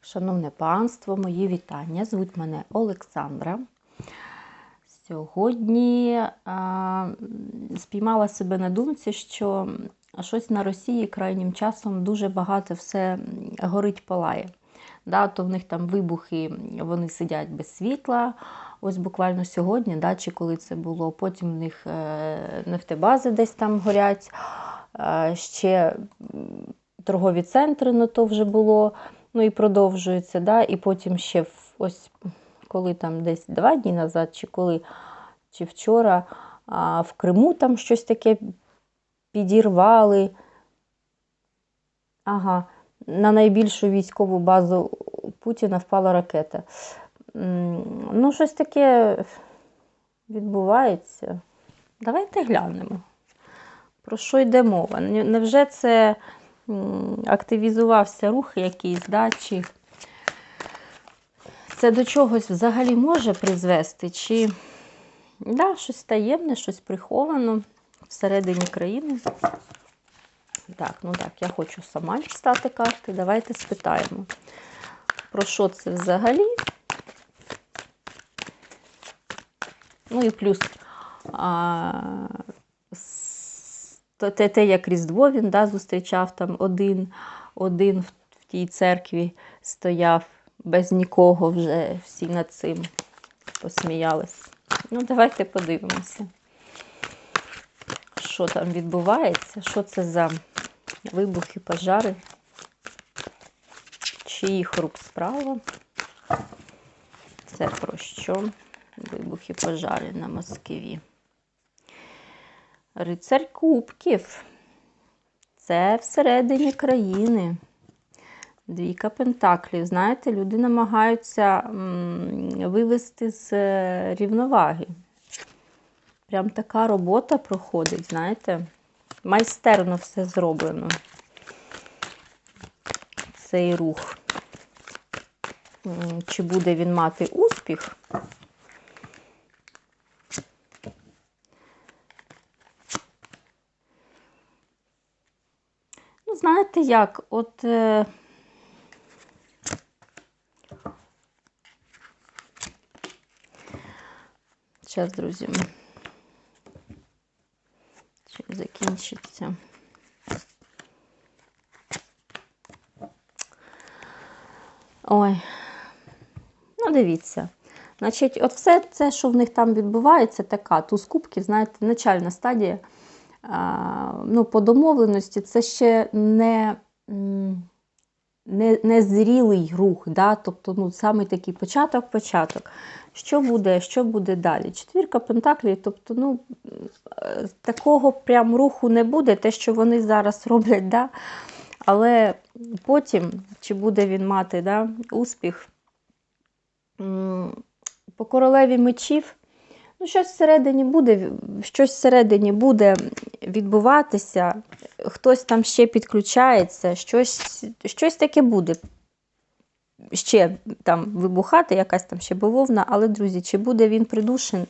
Шановне панство, мої вітання. Звуть мене Олександра. Сьогодні а, спіймала себе на думці, що щось на Росії крайнім часом дуже багато все горить палає. Да, то в них там вибухи, вони сидять без світла. Ось буквально сьогодні, да, чи коли це було, потім в них е, нефтебази десь там горять, е, ще торгові центри на то вже було, ну і продовжується. Да, і потім ще ось коли там десь два дні назад, чи коли, чи вчора а, в Криму там щось таке підірвали. Ага, на найбільшу військову базу Путіна впала ракета. Ну, щось таке відбувається. Давайте глянемо. Про що йде мова? Невже це активізувався рух якийсь, да? чи це до чогось взагалі може призвести? Чи да, щось таємне, щось приховано всередині країни? Так, ну так, я хочу сама дістати карти. Давайте спитаємо, про що це взагалі. Ну і плюс а, те, те, як Різдво він да, зустрічав там один, один в, в тій церкві стояв без нікого вже всі над цим посміялись. Ну, давайте подивимося, що там відбувається, що це за вибухи, пожари, чиїх рук справа. Це про що? Вибухи пожари на Москві. Рицарь Кубків. Це всередині країни. Двійка пентаклів. Знаєте, люди намагаються вивести з е, рівноваги. Прям така робота проходить, знаєте, майстерно все зроблено. Цей рух. Чи буде він мати успіх? Знаєте як, от. Е... Зараз, друзі. Чим закінчиться. Ой. Ну, дивіться. Значить, от все це, що в них там відбувається, така туз кубків, знаєте, начальна стадія. Ну, по домовленості це ще не, не, не зрілий рух, да? тобто ну, саме такий початок-початок. Що буде, що буде далі? Четвірка пентаклів, тобто, ну, е, такого прям руху не буде, те, що вони зараз роблять, да? але потім, чи буде він мати да, успіх, по королеві мечів, ну, щось всередині буде, щось всередині буде відбуватися, хтось там ще підключається, щось, щось таке буде. Ще там вибухати, якась там ще бавовна, але, друзі, чи буде він придушений?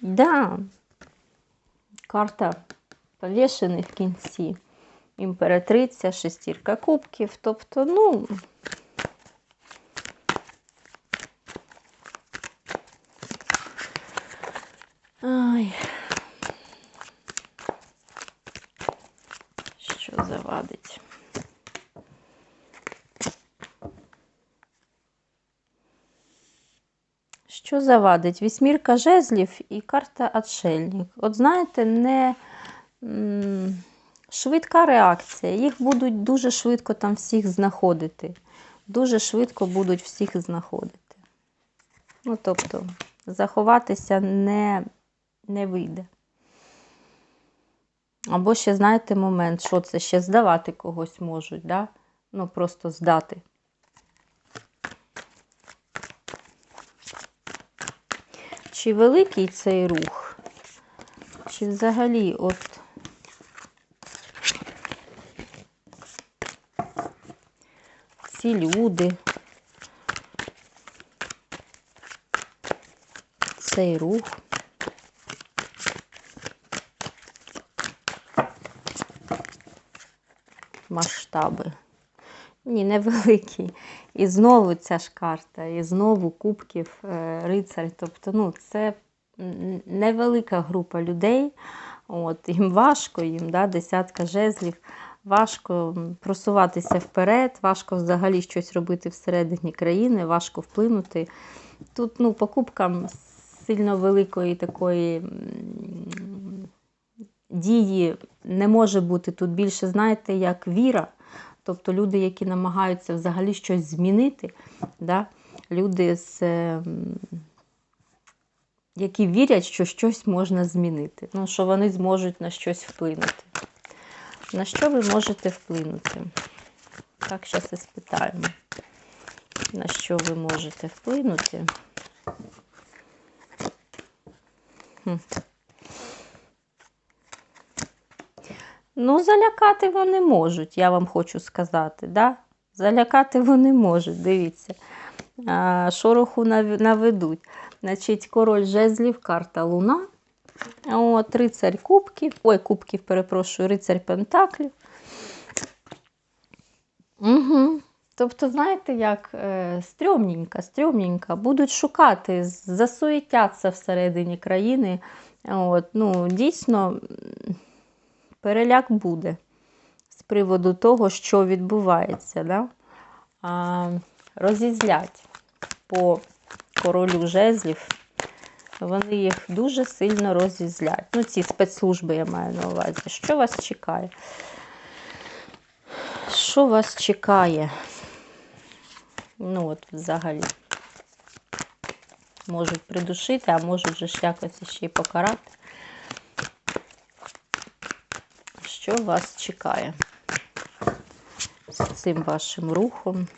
Да. Карта повішений в кінці. Імператриця, шестірка кубків. Тобто, ну. Ай. Що завадить? Що завадить? Вісьмірка жезлів і карта Отшельник. От знаєте, не швидка реакція. Їх будуть дуже швидко там всіх знаходити. Дуже швидко будуть всіх знаходити. Ну, тобто, заховатися не, не вийде. Або ще, знаєте, момент, що це ще здавати когось можуть, да? ну просто здати. Чи великий цей рух? Чи взагалі от ці люди, цей рух? Масштаби. Ні, невеликий. І знову ця ж карта, і знову кубків е, рицар. Тобто, ну, це невелика група людей. От, їм важко, їм да, десятка жезлів, важко просуватися вперед, важко взагалі щось робити всередині країни, важко вплинути. Тут ну, по кубкам сильно великої такої дії не може бути. Тут більше, знаєте, як віра. Тобто люди, які намагаються взагалі щось змінити, да? люди, з, е, які вірять, що щось можна змінити, ну, що вони зможуть на щось вплинути. На що ви можете вплинути? Так, зараз і спитаємо. На що ви можете вплинути? Хм. Ну, залякати вони можуть, я вам хочу сказати. Да? Залякати вони можуть, дивіться. А, шороху наведуть. Значить, король жезлів, карта Луна. От, рицарь кубків. Ой, кубків, перепрошую, рицарь пентаклів. Угу. Тобто, знаєте, як е, стрьомненько, стрьомненько. Будуть шукати, засуетяться всередині країни. От, ну, дійсно, переляк буде з приводу того, що відбувається. Да? А, розізлять по королю жезлів. Вони їх дуже сильно розізлять. Ну, ці спецслужби я маю на увазі. Що вас чекає? Що вас чекає? Ну, от взагалі. Можуть придушити, а можуть же ж якось ще й покарати. Що вас чекає з цим вашим рухом?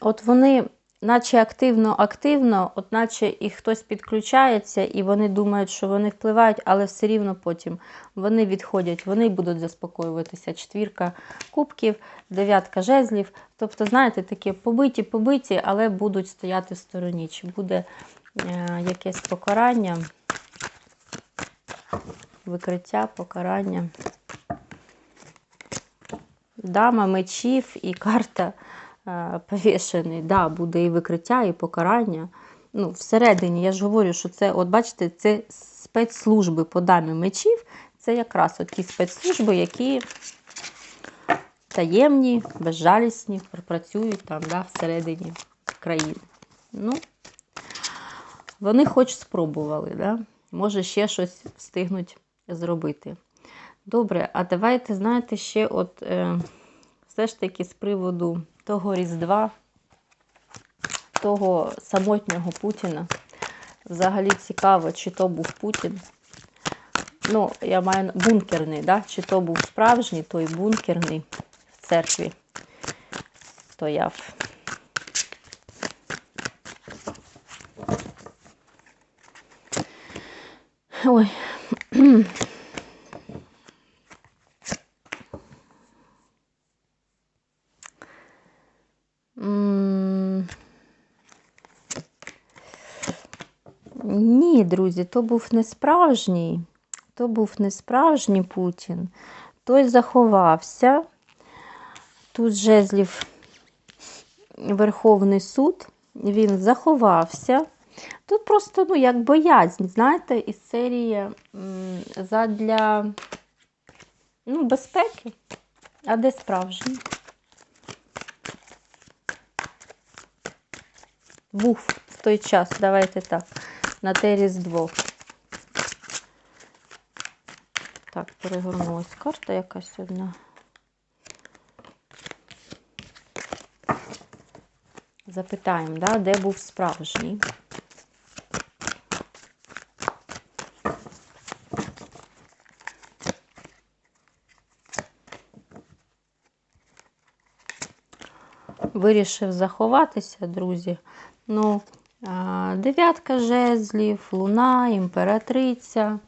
От вони, наче активно-активно, от наче і хтось підключається, і вони думають, що вони впливають, але все рівно потім вони відходять, вони будуть заспокоюватися. Четвірка кубків, дев'ятка жезлів. Тобто, знаєте, такі побиті, побиті, але будуть стояти в стороні. Чи буде е, якесь покарання, викриття, покарання. Дама мечів і карта повішений. Да, буде і викриття, і покарання. Ну, всередині, я ж говорю, що це, от бачите, це спецслужби по дамі мечів. Це якраз от ті спецслужби, які таємні, безжалісні, працюють там да, всередині країни. Ну, вони хоч спробували, да? може ще щось встигнуть зробити. Добре, а давайте, знаєте, ще от е, все ж таки з приводу того Різдва, того самотнього Путіна. Взагалі цікаво, чи то був Путін. Ну, я маю бункерний, да? чи то був справжній, той бункерний в церкві стояв. Ой. М. Ні, друзі, то був не справжній. То був не справжній Путін. Той заховався. Тут жезлів Верховний суд. Він заховався. Тут просто, ну, як боязнь, знаєте, із серії задля ну, безпеки. А де справжній? Був в той час, давайте так, на те Різдво. Так, перегорнулась карта якась одна. Запитаємо, да, де був справжній. Вирішив заховатися, друзі. Ну, дев'ятка жезлів, луна, імператриця.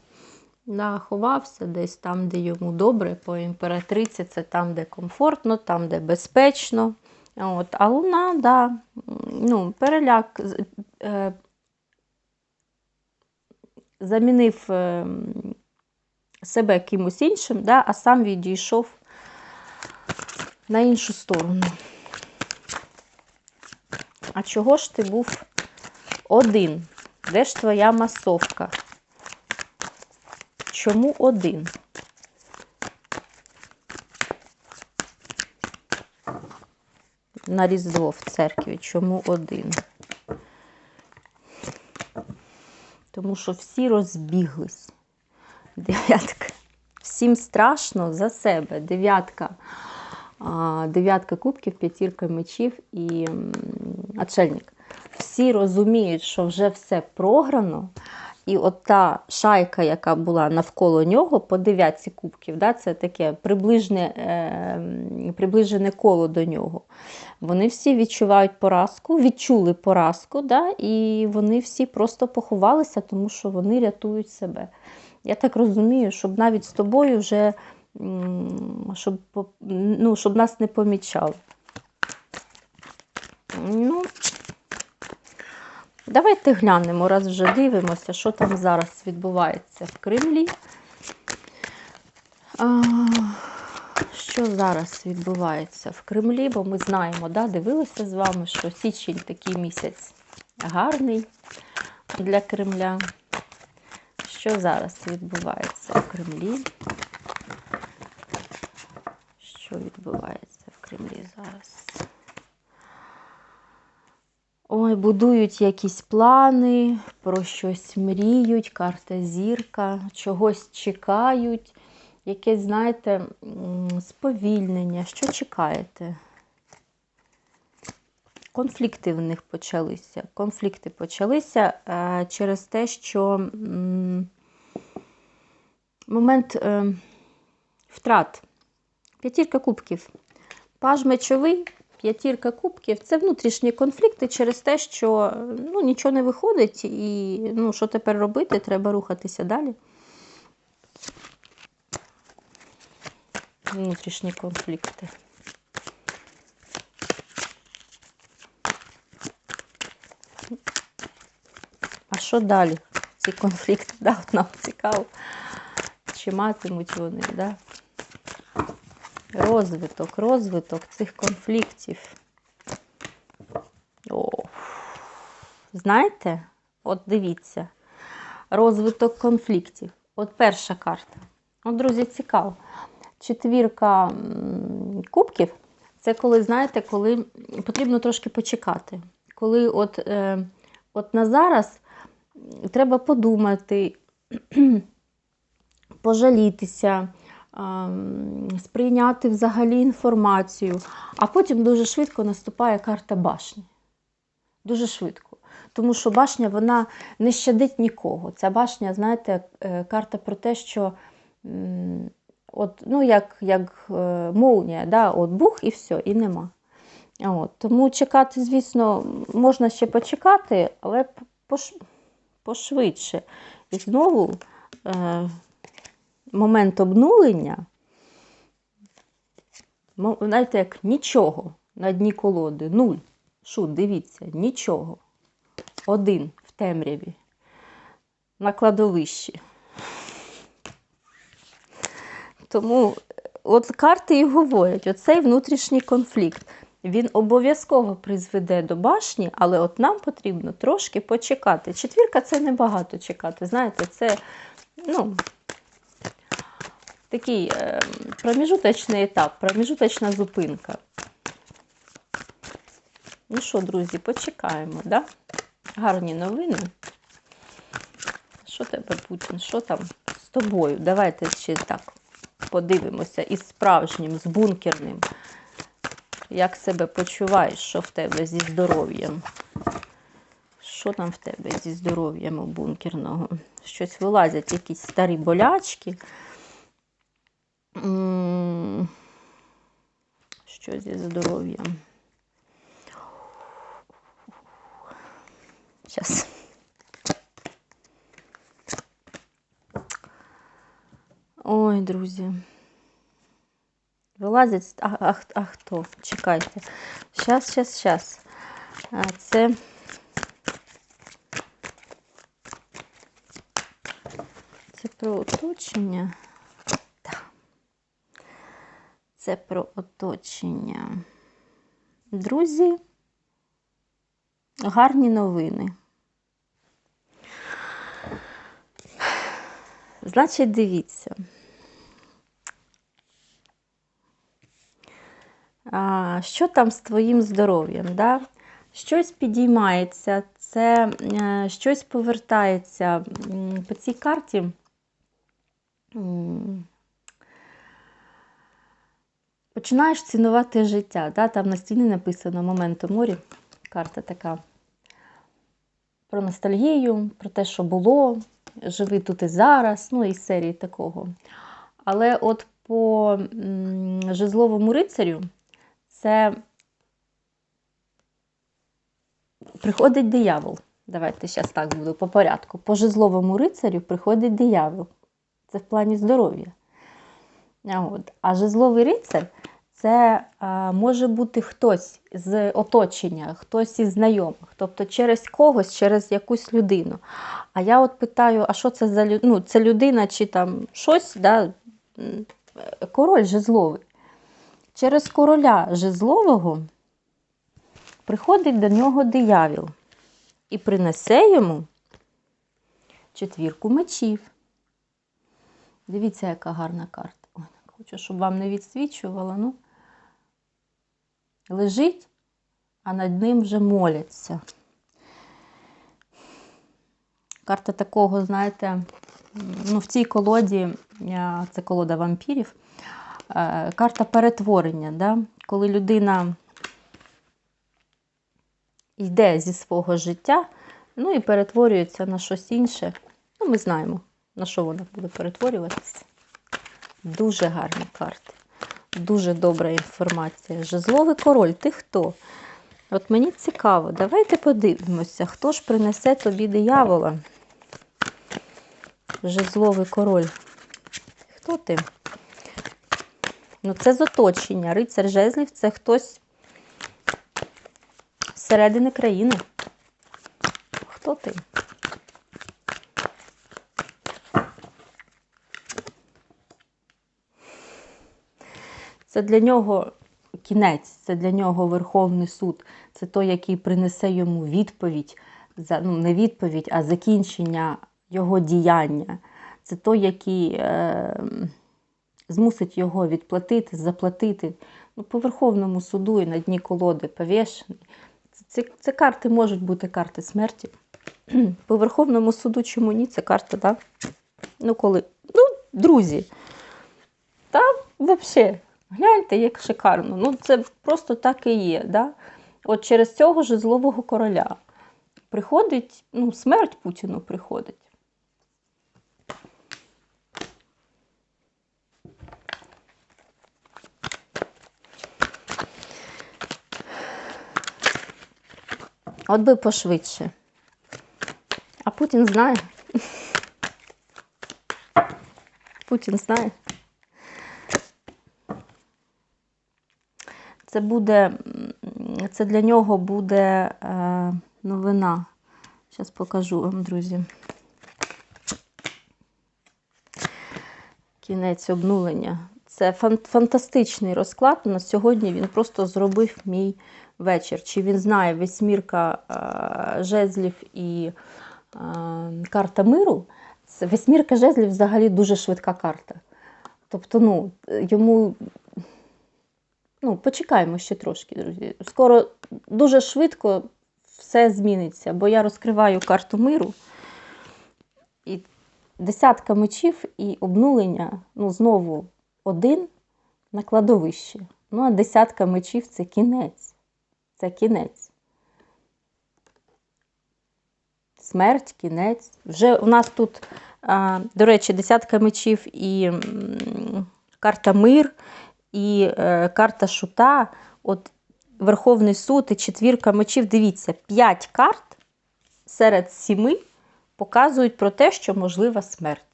Да, ховався десь там, де йому добре, по імператриці, це там, де комфортно, там, де безпечно. От, а луна, да, ну, переляк е, замінив е, себе кимось іншим, да, а сам відійшов на іншу сторону. А чого ж ти був один? Де ж твоя масовка? Чому один? На Різдво в церкві. Чому один? Тому що всі розбіглись. Дев'ятка. Всім страшно за себе. Дев'ятка. Дев'ятка кубків, п'ятірка мечів і отшельник. Всі розуміють, що вже все програно. І от та шайка, яка була навколо нього по дев'ятці кубків, да, це таке приближне, е, приближене коло до нього. Вони всі відчувають поразку, відчули поразку, да, і вони всі просто поховалися, тому що вони рятують себе. Я так розумію, щоб навіть з тобою вже щоб, ну, щоб нас не помічали. Ну, давайте глянемо, раз вже дивимося, що там зараз відбувається в Кремлі. А, що зараз відбувається в Кремлі, бо ми знаємо, да, дивилися з вами, що січень такий місяць гарний для Кремля. Що зараз відбувається в Кремлі? Що відбувається в Кремлі зараз? Ой, будують якісь плани, про щось мріють, карта зірка, чогось чекають, якесь, знаєте, сповільнення. Що чекаєте? Конфлікти в них почалися. Конфлікти почалися е, через те, що момент е, втрат. П'ятірка кубків. Паж мечовий, п'ятірка кубків це внутрішні конфлікти через те, що ну, нічого не виходить, і ну, що тепер робити, треба рухатися далі. Внутрішні конфлікти. А що далі? Ці конфлікти, да, от нам цікаво. Чи матимуть вони, да? Розвиток, розвиток цих конфліктів. О. Знаєте, от дивіться, розвиток конфліктів. От перша карта. От, друзі, цікаво. Четвірка кубків це коли, знаєте, коли потрібно трошки почекати. Коли от, е, от на зараз треба подумати, пожалітися, сприйняти взагалі інформацію, а потім дуже швидко наступає карта башні. Дуже швидко. Тому що башня вона не щадить нікого. Ця башня, знаєте, е, карта про те, що от, ну, як, як е, молнія, да, от бух і все, і нема. От, тому чекати, звісно, можна ще почекати, але пош, пошвидше. І знову е, момент обнулення, знаєте, як нічого на дні колоди, нуль. Шут, дивіться, нічого. Один в темряві. На кладовищі. Тому от карти і говорять, оцей внутрішній конфлікт. Він обов'язково призведе до башні, але от нам потрібно трошки почекати. Четвірка це небагато чекати. Знаєте, це ну, такий е, проміжуточний етап, проміжуточна зупинка. Ну що, друзі, почекаємо, да? Гарні новини. Що тебе, Путін? Що там з тобою? Давайте ще так подивимося із справжнім, з бункерним. Як себе почуваєш, що в тебе зі здоров'ям? Що там в тебе зі здоров'ям у бункерного? Щось вилазять, якісь старі болячки. Що зі здоров'ям? Зараз. Ой, друзі. Вилазять. А, а, а хто? Чекайте. Щас, щас, щас. А, це. Це про оточення. Так. Це про оточення. Друзі, гарні новини. Значить, дивіться. А, що там з твоїм здоров'ям? Да? Щось підіймається, це е, щось повертається. По цій карті починаєш цінувати життя. Да? Там на стіні написано момент у морі. Карта така про ностальгію, про те, що було, живи тут і зараз, ну із серії такого. Але от по жезловому рицарю це приходить диявол. Давайте зараз так буду по порядку. По жезловому рицарю приходить диявол. Це в плані здоров'я. А жезловий рицар це може бути хтось з оточення, хтось із знайомих, тобто через когось, через якусь людину. А я от питаю, а що це за людина? Ну, це людина чи там щось, да? король жезловий. Через короля жезлового приходить до нього диявіл і принесе йому четвірку мечів. Дивіться, яка гарна карта. Хочу, щоб вам не відсвічувала. Ну. Лежить, а над ним вже моляться. Карта такого, знаєте, ну, в цій колоді, це колода вампірів, е, карта перетворення. Да? Коли людина йде зі свого життя, ну і перетворюється на щось інше. Ну, ми знаємо, на що вона буде перетворюватися. Дуже гарні карти. Дуже добра інформація. Жезловий король, ти хто? От мені цікаво, давайте подивимося, хто ж принесе тобі диявола. Жезловий король. Хто ти? Ну, це з оточення. Рицар жезлів це хтось зсередини країни. Хто ти? Це для нього кінець, це для нього Верховний суд, це той, який принесе йому відповідь, за, ну, не відповідь, а закінчення його діяння. Це той, який е, змусить його відплатити, заплатити. Ну, по Верховному суду і на дні колоди повішений. Це, це, карти можуть бути карти смерті. По Верховному суду чому ні? Це карта, так? Ну, коли. Ну, друзі. Та взагалі, гляньте, як шикарно. Ну, це просто так і є. Да? От через цього жезлового короля приходить, ну, смерть Путіну приходить. От би пошвидше. А Путін знає. Путін знає. Це буде, це для нього буде е, новина. Зараз покажу вам, друзі. Кінець обнулення. Це фантастичний розклад. На сьогодні він просто зробив мій вечір. Чи він знає восьмірка е, жезлів і е, карта миру? Це восьмірка жезлів взагалі дуже швидка карта. Тобто, ну, йому. Ну, почекаємо ще трошки, друзі. Скоро дуже швидко все зміниться, бо я розкриваю карту миру. І десятка мечів і обнулення, ну, знову один на кладовищі. Ну, а десятка мечів це кінець. Це кінець. Смерть, кінець. Вже у нас тут, до речі, десятка мечів і карта мир, і е, карта шута. От Верховний суд і четвірка мечів. Дивіться, п'ять карт серед сіми показують про те, що можлива смерть.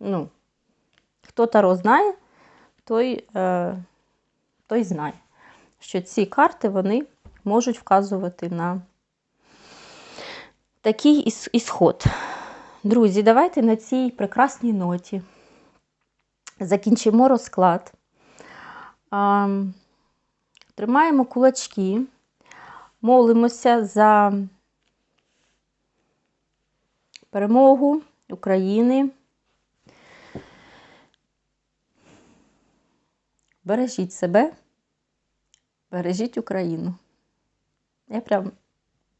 Ну, хто Таро знає, той е, той знає, що ці карти вони можуть вказувати на такий іс- ісход. Друзі, давайте на цій прекрасній ноті закінчимо розклад. Тримаємо кулачки, молимося за перемогу України. Бережіть себе, бережіть Україну. Я прям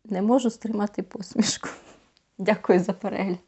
не можу стримати посмішку. Дякую за перегляд.